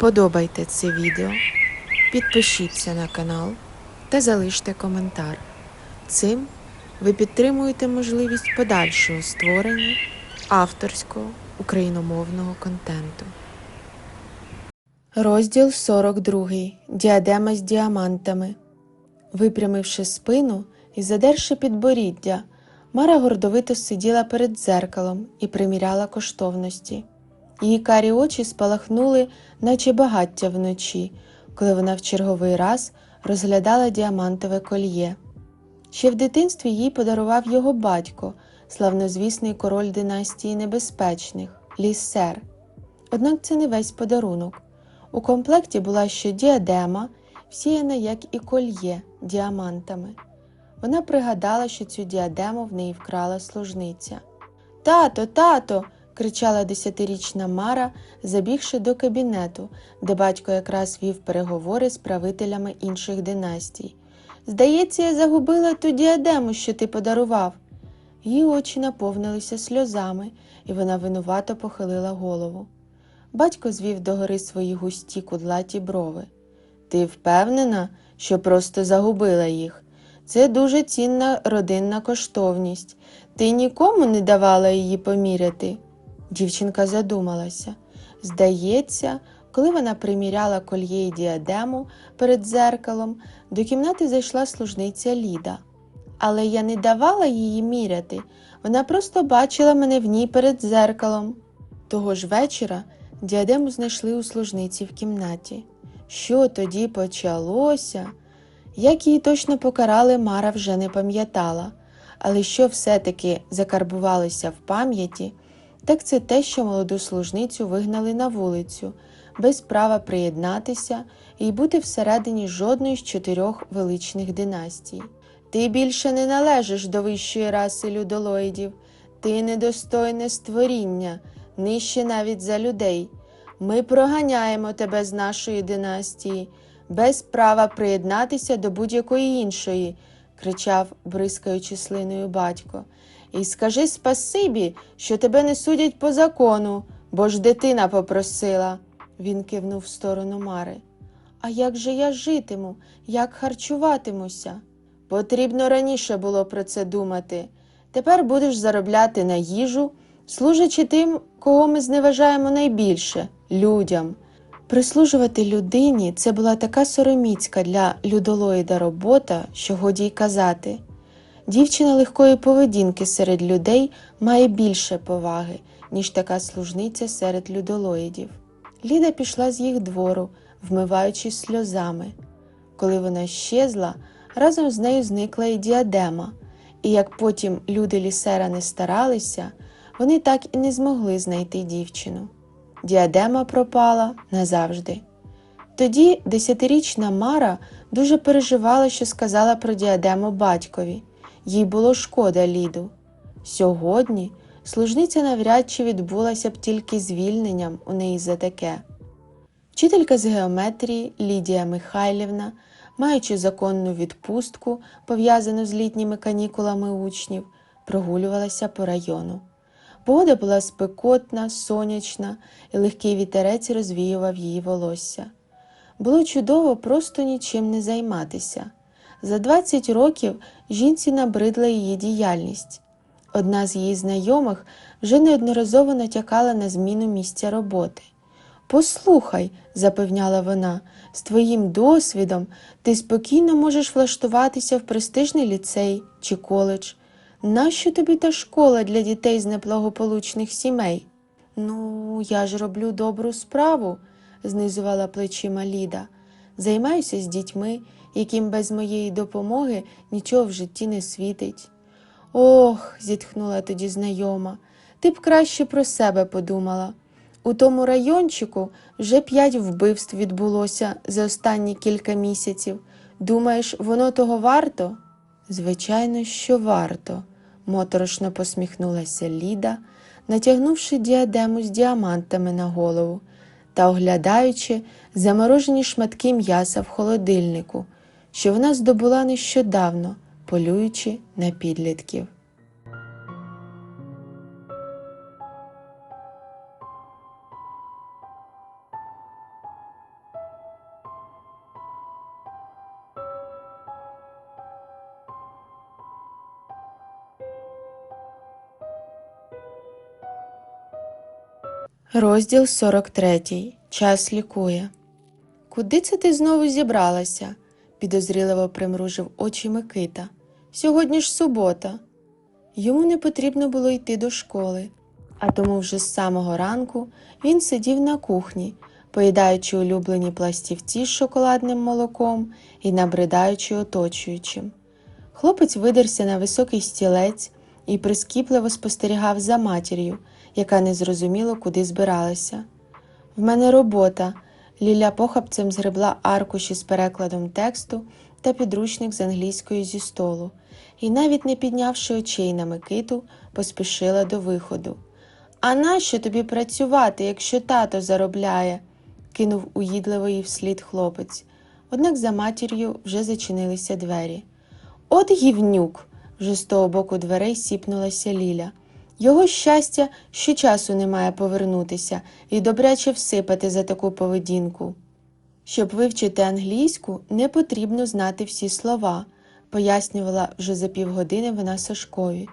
Вподобайте це відео, підпишіться на канал та залиште коментар. Цим ви підтримуєте можливість подальшого створення авторського україномовного контенту. Розділ 42. Діадема з діамантами. Випрямивши спину і задерши підборіддя, Мара гордовито сиділа перед дзеркалом і приміряла коштовності. Її карі очі спалахнули, наче багаття вночі, коли вона в черговий раз розглядала діамантове кольє. Ще в дитинстві їй подарував його батько, славнозвісний король династії небезпечних лісер. Однак це не весь подарунок. У комплекті була ще діадема, всіяна, як і кольє, діамантами. Вона пригадала, що цю діадему в неї вкрала служниця. Тато, тато. Кричала десятирічна Мара, забігши до кабінету, де батько якраз вів переговори з правителями інших династій. Здається, я загубила ту діадему, що ти подарував. Її очі наповнилися сльозами, і вона винувато похилила голову. Батько звів догори свої густі кудлаті брови. Ти впевнена, що просто загубила їх? Це дуже цінна родинна коштовність. Ти нікому не давала її поміряти? Дівчинка задумалася. Здається, коли вона приміряла кольє й діадему перед дзеркалом, до кімнати зайшла служниця Ліда. Але я не давала її міряти, вона просто бачила мене в ній перед дзеркалом. Того ж вечора діадему знайшли у служниці в кімнаті. Що тоді почалося? Як її точно покарали, Мара вже не пам'ятала, але що все-таки закарбувалося в пам'яті, так це те, що молоду служницю вигнали на вулицю, без права приєднатися і бути всередині жодної з чотирьох величних династій. Ти більше не належиш до вищої раси людолоїдів, ти недостойне створіння, нижче навіть за людей. Ми проганяємо тебе з нашої династії, без права приєднатися до будь-якої іншої, кричав, бризкаючи слиною батько. І скажи спасибі, що тебе не судять по закону, бо ж дитина попросила. Він кивнув в сторону Мари. А як же я житиму, як харчуватимуся? Потрібно раніше було про це думати. Тепер будеш заробляти на їжу, служачи тим, кого ми зневажаємо найбільше людям. Прислужувати людині це була така сороміцька для людолоїда робота, що годі й казати. Дівчина легкої поведінки серед людей має більше поваги, ніж така служниця серед людолоїдів. Ліда пішла з їх двору, вмиваючись сльозами. Коли вона щезла, разом з нею зникла і діадема, і як потім люди лісера не старалися, вони так і не змогли знайти дівчину. Діадема пропала назавжди. Тоді десятирічна Мара дуже переживала, що сказала про діадему батькові. Їй було шкода Ліду. Сьогодні служниця навряд чи відбулася б тільки звільненням у неї за таке. Вчителька з геометрії Лідія Михайлівна, маючи законну відпустку, пов'язану з літніми канікулами учнів, прогулювалася по району. Погода була спекотна, сонячна, і легкий вітерець розвіював її волосся. Було чудово просто нічим не займатися. За 20 років жінці набридла її діяльність. Одна з її знайомих вже неодноразово натякала на зміну місця роботи. Послухай, запевняла вона, з твоїм досвідом ти спокійно можеш влаштуватися в престижний ліцей чи коледж. Нащо тобі та школа для дітей з неблагополучних сімей? Ну, я ж роблю добру справу, знизувала плечима Ліда. Займаюся з дітьми, яким без моєї допомоги нічого в житті не світить. Ох, зітхнула тоді знайома, ти б краще про себе подумала. У тому райончику вже п'ять вбивств відбулося за останні кілька місяців. Думаєш, воно того варто? Звичайно, що варто, моторошно посміхнулася Ліда, натягнувши діадему з діамантами на голову та оглядаючи заморожені шматки м'яса в холодильнику, що вона здобула нещодавно, полюючи на підлітків. Розділ 43. Час лікує. Куди це ти знову зібралася? Підозріливо примружив очі Микита. Сьогодні ж субота. Йому не потрібно було йти до школи, а тому вже з самого ранку він сидів на кухні, поїдаючи улюблені пластівці з шоколадним молоком і набридаючи оточуючим. Хлопець видерся на високий стілець і прискіпливо спостерігав за матір'ю, яка незрозуміло куди збиралася. В мене робота. Ліля похапцем згребла аркуші з перекладом тексту та підручник з англійської зі столу, і, навіть не піднявши очей на Микиту, поспішила до виходу. А нащо тобі працювати, якщо тато заробляє? кинув уїдливо їй вслід хлопець. Однак за матір'ю вже зачинилися двері. От гівнюк! вже з того боку дверей сіпнулася Ліля. Його щастя, що часу немає повернутися і добряче всипати за таку поведінку. Щоб вивчити англійську, не потрібно знати всі слова, пояснювала вже за півгодини вона Сашкові.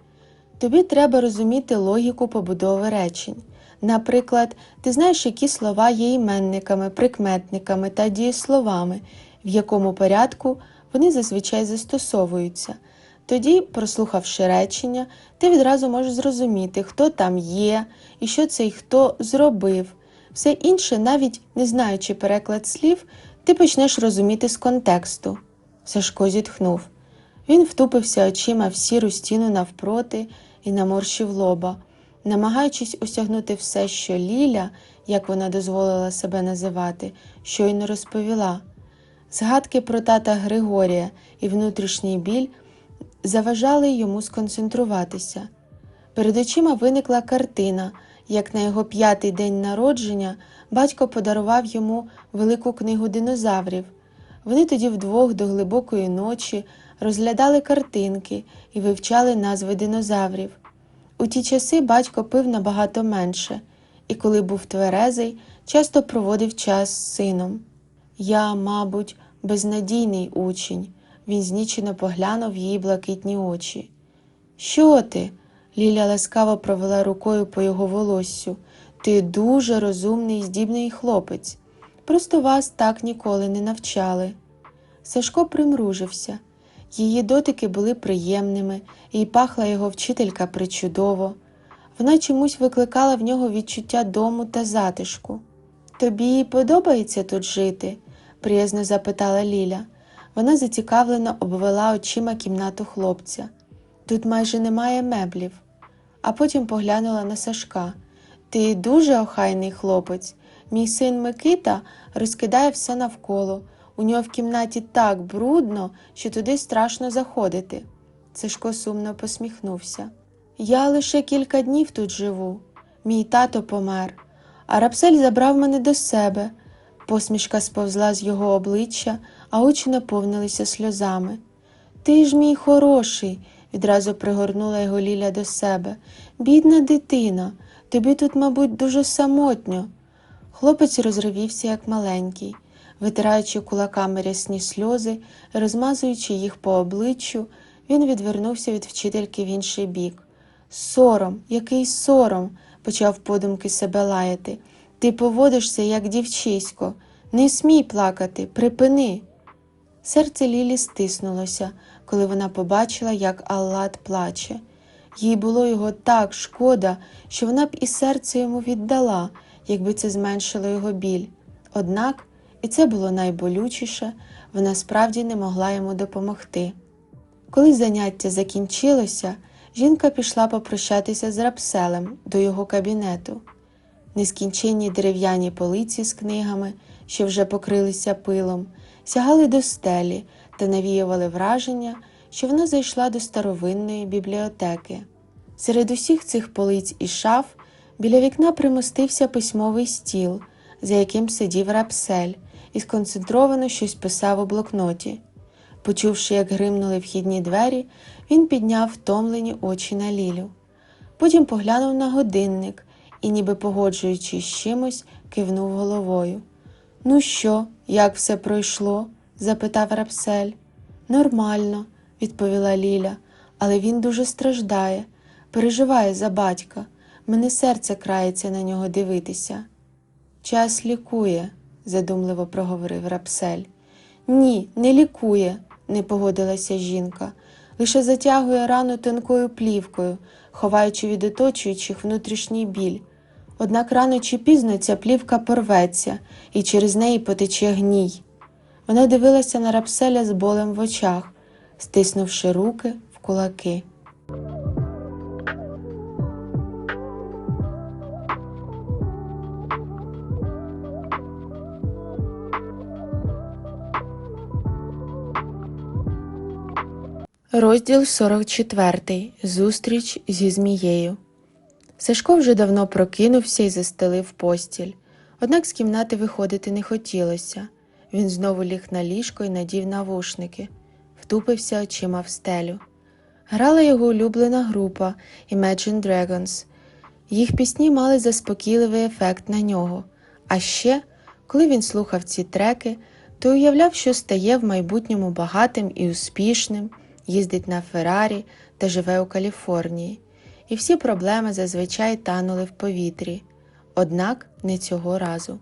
Тобі треба розуміти логіку побудови речень. Наприклад, ти знаєш, які слова є іменниками, прикметниками та дієсловами, в якому порядку вони зазвичай застосовуються. Тоді, прослухавши речення, ти відразу можеш зрозуміти, хто там є і що цей хто зробив. Все інше, навіть не знаючи переклад слів, ти почнеш розуміти з контексту. Сашко зітхнув. Він втупився очима в сіру стіну навпроти і наморщив лоба, намагаючись осягнути все, що Ліля, як вона дозволила себе називати, щойно розповіла. Згадки про тата Григорія і внутрішній біль заважали йому сконцентруватися. Перед очима виникла картина, як на його п'ятий день народження батько подарував йому велику книгу динозаврів. Вони тоді вдвох до глибокої ночі розглядали картинки і вивчали назви динозаврів. У ті часи батько пив набагато менше, і коли був тверезий, часто проводив час з сином. Я, мабуть, безнадійний учень. Він знічено поглянув її блакитні очі. Що ти? Ліля ласкаво провела рукою по його волоссю. Ти дуже розумний і здібний хлопець. Просто вас так ніколи не навчали. Сашко примружився. Її дотики були приємними, і пахла його вчителька причудово. Вона чомусь викликала в нього відчуття дому та затишку. Тобі подобається тут жити? приязно запитала Ліля. Вона зацікавлено обвела очима кімнату хлопця. Тут майже немає меблів, а потім поглянула на Сашка. Ти дуже охайний хлопець. Мій син Микита розкидає все навколо. У нього в кімнаті так брудно, що туди страшно заходити. Сашко сумно посміхнувся. Я лише кілька днів тут живу. Мій тато помер, а рапсель забрав мене до себе. Посмішка сповзла з його обличчя, а очі наповнилися сльозами. Ти ж мій хороший, відразу пригорнула його Ліля до себе. Бідна дитина, тобі тут, мабуть, дуже самотньо. Хлопець розривівся, як маленький, витираючи кулаками рясні сльози, розмазуючи їх по обличчю, він відвернувся від вчительки в інший бік. Сором, який сором, почав подумки себе лаяти. Ти поводишся, як дівчисько. Не смій плакати, припини. Серце Лілі стиснулося, коли вона побачила, як Аллат плаче. Їй було його так шкода, що вона б і серце йому віддала, якби це зменшило його біль. Однак, і це було найболючіше, вона справді не могла йому допомогти. Коли заняття закінчилося, жінка пішла попрощатися з рапселем до його кабінету. Нескінченні дерев'яні полиці з книгами, що вже покрилися пилом, сягали до стелі та навіювали враження, що вона зайшла до старовинної бібліотеки. Серед усіх цих полиць і шаф біля вікна примостився письмовий стіл, за яким сидів рапсель, і сконцентровано щось писав у блокноті. Почувши, як гримнули вхідні двері, він підняв втомлені очі на Лілю. Потім поглянув на годинник і, ніби погоджуючись з чимось, кивнув головою. Ну що, як все пройшло? запитав рапсель. Нормально, відповіла Ліля, але він дуже страждає, переживає за батька. Мене серце крається на нього дивитися. Час лікує, задумливо проговорив рапсель. Ні, не лікує, не погодилася жінка, лише затягує рану тонкою плівкою, ховаючи від оточуючих внутрішній біль. Однак рано чи пізно ця плівка порветься і через неї потече гній. Вона дивилася на рапселя з болем в очах, стиснувши руки в кулаки. Розділ 44. Зустріч зі змією. Сашко вже давно прокинувся і застелив постіль. Однак з кімнати виходити не хотілося. Він знову ліг на ліжко і надів навушники, втупився очима в стелю. Грала його улюблена група Imagine Dragons. Їх пісні мали заспокійливий ефект на нього. А ще, коли він слухав ці треки, то уявляв, що стає в майбутньому багатим і успішним, їздить на Феррарі та живе у Каліфорнії. І всі проблеми зазвичай танули в повітрі. Однак не цього разу.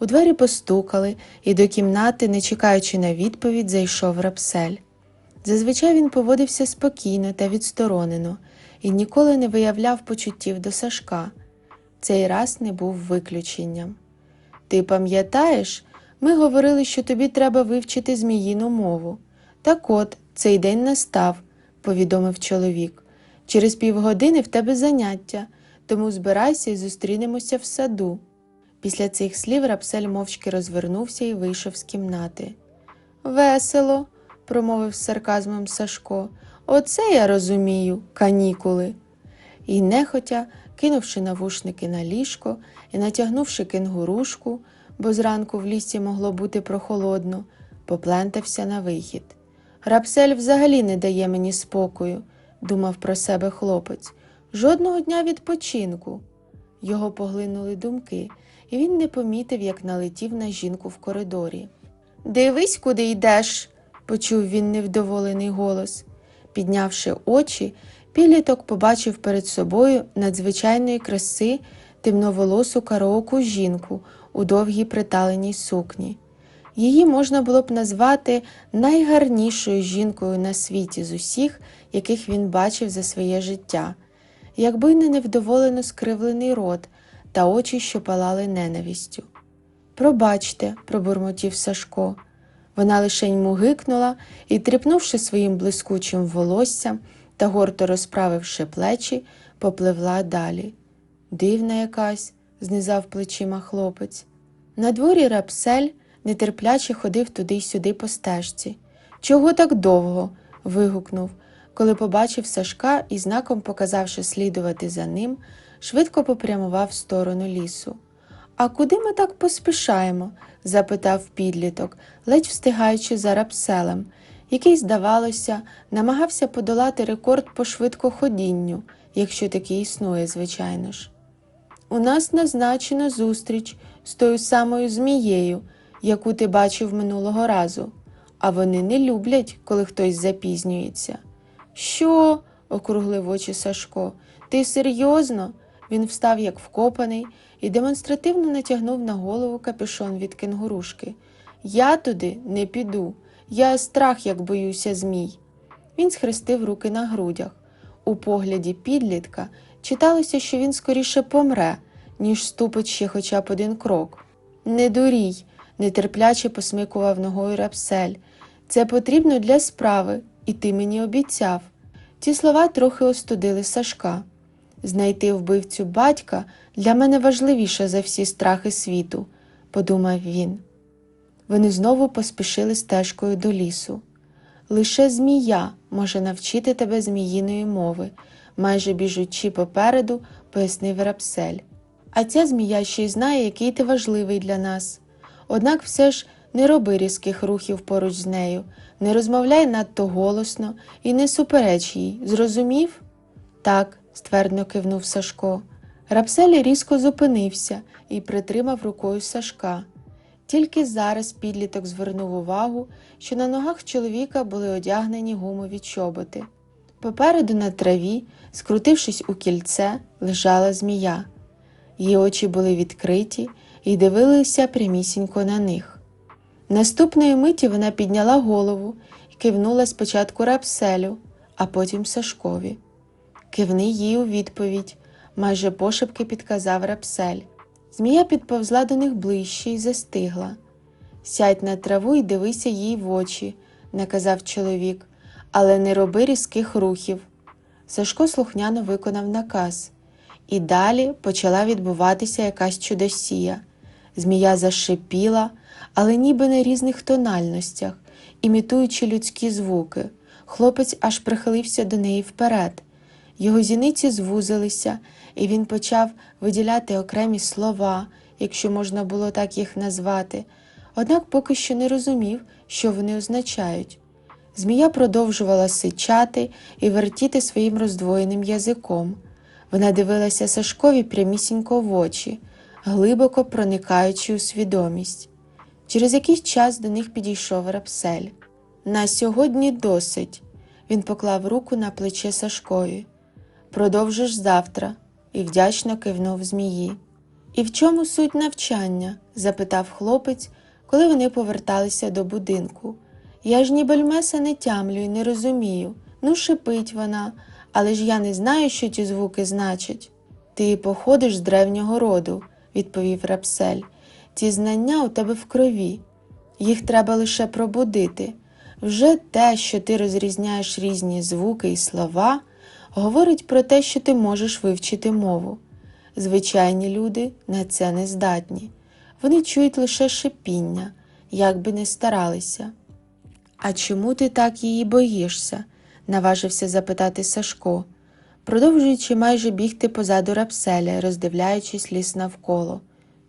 У двері постукали, і до кімнати, не чекаючи на відповідь, зайшов рапсель. Зазвичай він поводився спокійно та відсторонено і ніколи не виявляв почуттів до Сашка. Цей раз не був виключенням. Ти пам'ятаєш, ми говорили, що тобі треба вивчити зміїну мову. Так от, цей день настав, повідомив чоловік. Через півгодини в тебе заняття, тому збирайся і зустрінемося в саду. Після цих слів рапсель мовчки розвернувся і вийшов з кімнати. Весело, промовив з сарказмом Сашко. Оце я розумію, канікули. І нехотя, кинувши навушники на ліжко і натягнувши кенгурушку, бо зранку в лісі могло бути прохолодно, поплентався на вихід. Рапсель взагалі не дає мені спокою, думав про себе хлопець. Жодного дня відпочинку. Його поглинули думки, і він не помітив, як налетів на жінку в коридорі. Дивись, куди йдеш, почув він невдоволений голос. Піднявши очі, підліток побачив перед собою надзвичайної краси темноволосу караоку жінку у довгій приталеній сукні. Її можна було б назвати найгарнішою жінкою на світі з усіх, яких він бачив за своє життя, якби не невдоволено скривлений рот та очі, що палали ненавістю. Пробачте, пробурмотів Сашко. Вона лишень мугикнула і, тріпнувши своїм блискучим волоссям та гордо розправивши плечі, попливла далі. Дивна якась, знизав плечима хлопець. На дворі рапсель нетерпляче ходив туди й сюди по стежці. Чого так довго? вигукнув, коли побачив Сашка і, знаком показавши слідувати за ним, швидко попрямував в сторону лісу. А куди ми так поспішаємо? запитав підліток, ледь встигаючи за рапселем, який, здавалося, намагався подолати рекорд по швидкоходінню, якщо такий існує, звичайно ж. У нас назначена зустріч з тою самою змією, яку ти бачив минулого разу, а вони не люблять, коли хтось запізнюється. Що? округлив очі Сашко. Ти серйозно? Він встав як вкопаний і демонстративно натягнув на голову капюшон від кенгурушки. Я туди не піду. Я страх, як боюся змій. Він схрестив руки на грудях. У погляді підлітка читалося, що він скоріше помре, ніж ступить ще хоча б один крок. Не дурій, нетерпляче посмикував ногою рапсель. Це потрібно для справи, і ти мені обіцяв. Ці слова трохи остудили Сашка. Знайти вбивцю батька для мене важливіше за всі страхи світу, подумав він. Вони знову поспішили стежкою до лісу. Лише змія може навчити тебе зміїної мови, майже біжучи попереду, пояснив рапсель. А ця змія ще й знає, який ти важливий для нас. Однак все ж не роби різких рухів поруч з нею, не розмовляй надто голосно і не супереч їй. Зрозумів? Так, ствердно кивнув Сашко. Рапсель різко зупинився і притримав рукою Сашка. Тільки зараз підліток звернув увагу, що на ногах чоловіка були одягнені гумові чоботи. Попереду на траві, скрутившись у кільце, лежала змія. Її очі були відкриті і дивилися прямісінько на них. Наступної миті вона підняла голову і кивнула спочатку рапселю, а потім Сашкові. Кивни їй у відповідь, майже пошепки підказав рапсель. Змія підповзла до них ближче і застигла. Сядь на траву і дивися їй в очі, наказав чоловік, але не роби різких рухів. Сашко слухняно виконав наказ, і далі почала відбуватися якась чудосія. Змія зашипіла, але ніби на різних тональностях, імітуючи людські звуки. Хлопець аж прихилився до неї вперед. Його зіниці звузилися, і він почав виділяти окремі слова, якщо можна було так їх назвати, однак поки що не розумів, що вони означають. Змія продовжувала сичати і вертіти своїм роздвоєним язиком. Вона дивилася Сашкові прямісінько в очі, глибоко проникаючи у свідомість. Через якийсь час до них підійшов рапсель. На сьогодні досить. Він поклав руку на плече Сашкові. Продовжиш завтра, і вдячно кивнув змії. І в чому суть навчання? запитав хлопець, коли вони поверталися до будинку. Я ж ні бельмеса не тямлю і не розумію. Ну, шипить вона, але ж я не знаю, що ті звуки значать. Ти походиш з древнього роду, відповів Рапсель. Ці знання у тебе в крові. Їх треба лише пробудити. Вже те, що ти розрізняєш різні звуки і слова, говорить про те, що ти можеш вивчити мову. Звичайні люди на це не здатні. Вони чують лише шипіння, як би не старалися. А чому ти так її боїшся? наважився запитати Сашко, продовжуючи майже бігти позаду рапселя, роздивляючись ліс навколо.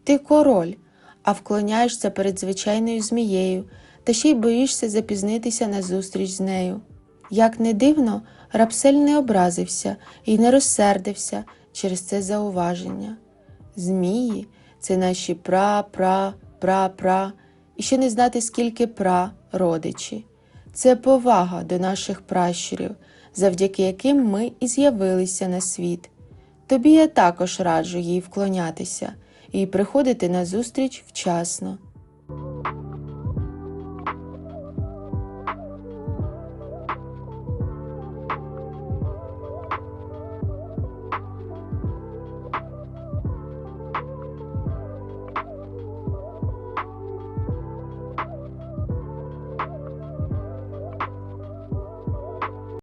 Ти король, а вклоняєшся перед звичайною змією, та ще й боїшся запізнитися на зустріч з нею. Як не дивно, рапсель не образився і не розсердився через це зауваження. Змії це наші пра, пра, пра, пра, і ще не знати, скільки пра родичі. Це повага до наших пращурів, завдяки яким ми і з'явилися на світ. Тобі я також раджу їй вклонятися і приходити на зустріч вчасно.